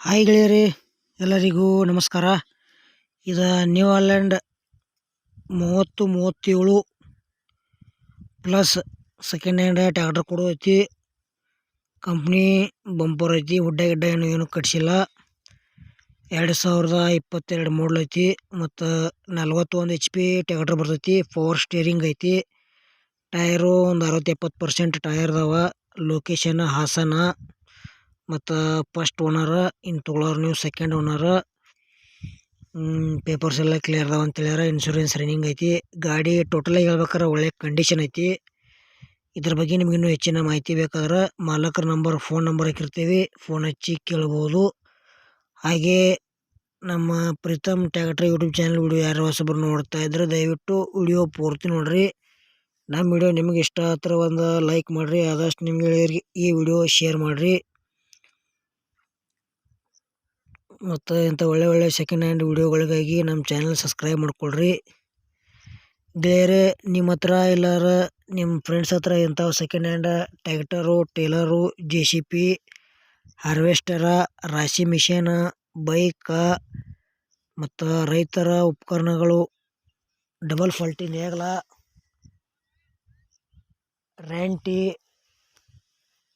Hi ಗೆಳೆಯರಿ, ಎಲ್ಲರಿಗೂ ನಮಸ್ಕಾರ. ಇದು ನ್ಯೂ ಆಲ್ಯಾಂಡ್ ಮೂವತ್ತು ಮೂವತ್ತೇಳು ಪ್ಲಸ್ ಸೆಕೆಂಡ್ ಹ್ಯಾಂಡ್ ಟ್ಯಾಕ್ಟರ್ ಕೊಡೋ ಐತಿ. ಕಂಪ್ನಿ ಬಂಪರ್ ಐತಿ, ಉಡ್ಡ ಗಿಡ್ಡ ಏನು ಏನು ಕಟ್ಸಿಲ್ಲ. ಎರಡು ಸಾವಿರದ ಇಪ್ಪತ್ತೆರಡು ಮಾಡಲ್ ಐತಿ, ಮತ್ತು ನಲ್ವತ್ತೊಂದು ಎಚ್ ಪಿ ಟ್ಯಾಕ್ಟರ್ ಬರ್ತೈತಿ ಫೋರ್ ಸ್ಟೇರಿಂಗ್ ಐತಿ. ಟೈರು ಒಂದು ಅರವತ್ತು ಎಪ್ಪತ್ತು ಪರ್ಸೆಂಟ್ ಟೈರ್ ಅದಾವ ಲೊಕೇಶನ್ ಹಾಸನ. ಮತ್ತು ಫಸ್ಟ್ ಓನರ ಇನ್ನು ತೊಗೊಳೋರು ನೀವು ಸೆಕೆಂಡ್ ಓನರ ಪೇಪರ್ಸ್ ಎಲ್ಲ ಕ್ಲಿಯರ್ ಅದಾವ ಅಂತ ಹೇಳ್ಯಾರ ಇನ್ಶೂರೆನ್ಸ್ ರನ್ನಿಂಗ್ ಐತಿ. ಗಾಡಿ ಟೋಟಲಾಗಿ ಹೇಳ್ಬೇಕಾರೆ ಒಳ್ಳೆ ಕಂಡೀಷನ್ ಐತಿ. ಇದ್ರ ಬಗ್ಗೆ ನಿಮ್ಗೆ ಇನ್ನೂ ಹೆಚ್ಚಿನ ಮಾಹಿತಿ ಬೇಕಾದ್ರೆ ಮಾಲಕರ ನಂಬರ್ ಫೋನ್ ನಂಬರ್ ಹಾಕಿರ್ತೀವಿ. ಫೋನ್ ಹಚ್ಚಿ ಕೇಳ್ಬೋದು. ಹಾಗೇ ನಮ್ಮ ಪ್ರೀತಮ್ ಟ್ಯಾಕ್ಟ್ರಿ ಯೂಟ್ಯೂಬ್ ಚಾನಲ್ ವಿಡಿಯೋ ಯಾರು ಹೊಸಬ್ರು ನೋಡ್ತಾ ಇದ್ರೆ ದಯವಿಟ್ಟು ವಿಡಿಯೋ ಪೂರ್ತಿ ನೋಡಿರಿ. ನಮ್ಮ ವಿಡಿಯೋ ನಿಮಗೆ ಇಷ್ಟ ಆದ್ರೆ ಒಂದು ಲೈಕ್ ಮಾಡಿರಿ. ಆದಷ್ಟು ನಿಮ್ಗೆ ಈ ವಿಡಿಯೋ ಶೇರ್ ಮಾಡಿರಿ. ಮತ್ತು ಇಂಥ ಒಳ್ಳೆ ಒಳ್ಳೆ ಸೆಕೆಂಡ್ ಹ್ಯಾಂಡ್ ವಿಡಿಯೋಗಳಿಗಾಗಿ ನಮ್ಮ ಚಾನಲ್ ಸಬ್ಸ್ಕ್ರೈಬ್ ಮಾಡಿಕೊಳ್ರಿ. ಬೇರೆ ನಿಮ್ಮ ಹತ್ರ ಇಲ್ಲಾರ ನಿಮ್ಮ ಫ್ರೆಂಡ್ಸ್ ಹತ್ರ ಇಂಥವು second hand tractor trailer J C B harvester ರಾಶಿ ಮಿಷಿನ ಬೈಕ ಮತ್ತು ರೈತರ ಉಪಕರಣಗಳು ಡಬಲ್ ಫಾಲ್ಟಿ ನೇಗ್ಲ ರ್ಯಾಂಟಿ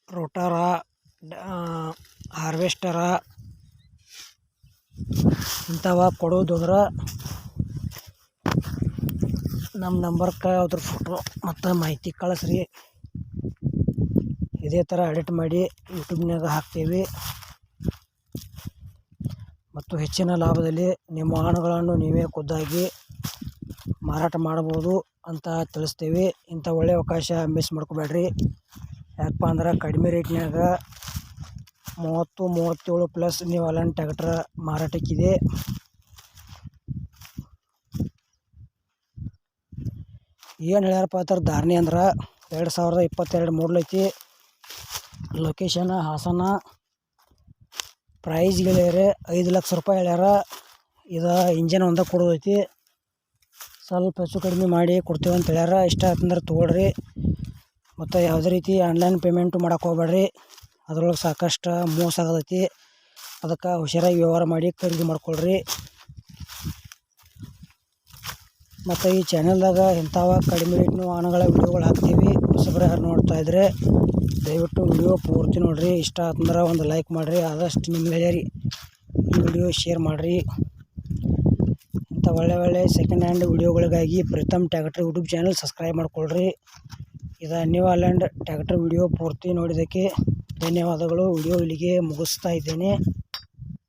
ರೋಟಾರ ಹಾರ್ವೆಸ್ಟರ ಇಂಥವ ಕೊಡೋದು ಅಂದ್ರೆ ನಮ್ಮ ನಂಬರ್ಗೆ ಅದ್ರ ಫೋಟೋ ಮತ್ತು ಮಾಹಿತಿ ಕಳಿಸ್ರಿ. ಇದೇ ಥರ ಎಡಿಟ್ ಮಾಡಿ ಯೂಟ್ಯೂಬ್ನಾಗ ಹಾಕ್ತೀವಿ. ಮತ್ತು ಹೆಚ್ಚಿನ ಲಾಭದಲ್ಲಿ ನಿಮ್ಮ ವಾಹನಗಳನ್ನು ನೀವೇ ಖುದ್ದಾಗಿ ಮಾರಾಟ ಮಾಡ್ಬೋದು ಅಂತ ತಿಳಿಸ್ತೀವಿ. ಇಂಥ ಒಳ್ಳೆಯ ಅವಕಾಶ ಮಿಸ್ ಮಾಡ್ಕೋಬೇಡ್ರಿ. ಯಾಕಪ್ಪ ಅಂದ್ರೆ ಕಡಿಮೆ ರೇಟ್ನ್ಯಾಗ ಮೂವತ್ತು, ಮೂವತ್ತೇಳು ಪ್ಲಸ್ ನೀವು ಅಲನ್ ಟ್ಯಾಕ್ಟ್ರ ಮಾರಾಟಕ್ಕಿದೆ. ಏನು ಹೇಳ್ಯಾರಪ್ಪ ಅಂತಾರೆ, ಧಾರಣೆ ಅಂದ್ರೆ ಎರಡು ಸಾವಿರದ ಇಪ್ಪತ್ತೆರಡು ಮೂರ್ಲೈತಿ ಲೊಕೇಶನ್ ಹಾಸನ. ಪ್ರೈಸ್ ಹೇಳ್ಯಾರೆ, ಐದು ಲಕ್ಷ ರೂಪಾಯಿ ಹೇಳ್ಯಾರ. ಇದು ಇಂಜಿನ್ ಒಂದೇ ಕೊಡೋದೈತಿ ಸ್ವಲ್ಪ ಹೆಚ್ಚು ಕಡಿಮೆ ಮಾಡಿ ಕೊಡ್ತೀವಿ ಅಂತ ಹೇಳ್ಯಾರ. ಇಷ್ಟ ಆಯ್ತಂದ್ರೆ ತೊಗೊಳ್ರಿ. ಮತ್ತು ಯಾವುದೇ ರೀತಿ ಆನ್ಲೈನ್ ಪೇಮೆಂಟು ಮಾಡೋಕೆ ಹೋಗ್ಬೇಡ್ರಿ ಅದ್ರೊಳಗೆ ಸಾಕಷ್ಟು ಮೋಸ ಆಗತೈತಿ. ಅದಕ್ಕೆ ಹುಷಾರಾಗಿ ವ್ಯವಹಾರ ಮಾಡಿ ಖರೀದಿ ಮಾಡ್ಕೊಳ್ರಿ. ಮತ್ತು ಈ ಚಾನೆಲ್ದಾಗ ಇಂಥವ ಕಡಿಮೆ ರೇಟ್ನೂ ಹಣಗಳ ವಿಡಿಯೋಗಳು ಹಾಕ್ತೀವಿ. ಹೊಸಬ್ರು ಯಾರು ನೋಡ್ತಾ ಇದ್ದರೆ ದಯವಿಟ್ಟು ವಿಡಿಯೋ ಪೂರ್ತಿ ನೋಡಿರಿ. ಇಷ್ಟ ಆತಂದ್ರೆ ಒಂದು ಲೈಕ್ ಮಾಡಿರಿ. ಆದಷ್ಟು ನಿಮ್ಮ ಗೆಳೆಯರಿ ಈ ವಿಡಿಯೋ ಶೇರ್ ಮಾಡಿರಿ. ಇಂಥ ಒಳ್ಳೆ ಒಳ್ಳೆ ಸೆಕೆಂಡ್ ಹ್ಯಾಂಡ್ ವಿಡಿಯೋಗಳಿಗಾಗಿ Pritam tractor YouTube channel subscribe ಮಾಡ್ಕೊಳ್ರಿ. ಇದು ನ್ಯೂ ಆಲ್ಯಾಂಡ್ ಟ್ಯಾಕ್ಟರ್ ವಿಡಿಯೋ ಪೂರ್ತಿ ನೋಡಿದ್ದಕ್ಕೆ ಧನ್ಯವಾದಗಳು. ವಿಡಿಯೋ ಇಲ್ಲಿಗೆ ಮುಗಿಸ್ತಾ ಇದ್ದೇನೆ.